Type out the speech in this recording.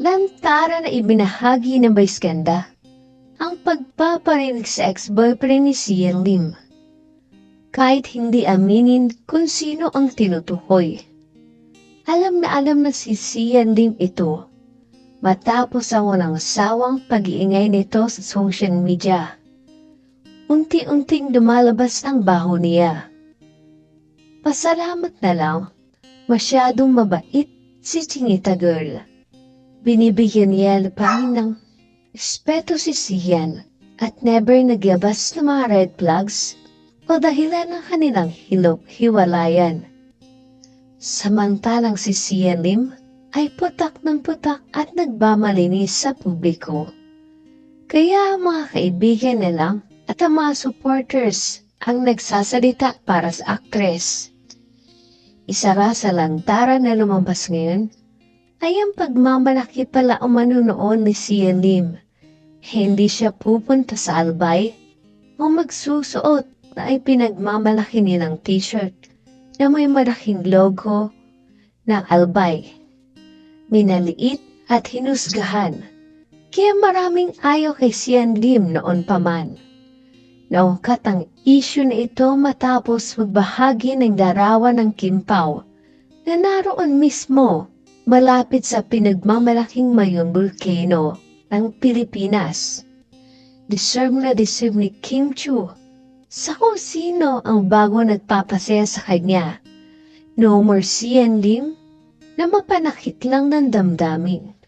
Lantaran na ibinahagi ng Ganda ang pagpaparinig sa ex-boyfriend ni Sian Lim. Kahit hindi aminin kung sino ang tinutukoy. Alam na alam na si Sian Lim ito matapos ang walang sawang pag-iingay nito sa social media. Unti-unting lumalabas ang baho niya. Pasalamat na lang, masyadong mabait si Chinita Girl. Binibigyan niya pa rin ng respeto si Sian at never nagyabas ng mga red flags o dahilan ng kanilang hilop hiwalayan. Samantalang si Sian Lim ay putak ng putak at nagmamalinis sa publiko. Kaya ang mga kaibigan na lang at ang mga supporters ang nagsasalita para sa aktres. Isa ra sa lantaran na lumabas ngayon ay ang pagmamalaki pala ang manunoon ni Sian Lim. Hindi siya pupunta sa albay o magsusuot na ay pinagmamalaki nilang t-shirt na may malaking logo ng albay. Minaliit at hinusgahan. Kaya maraming ayaw kay Sian Lim noon pa man. Naungkat ang issue na ito matapos magbahagi ng darawan ng Kimpaw na naroon mismo malapit sa pinagmamalaking mayong bulkano ng Pilipinas. Deserve na deserve ni Kim Chu sa kung sino ang bago nagpapasaya sa kanya. No more Sian Lim na mapanakit lang ng damdamin.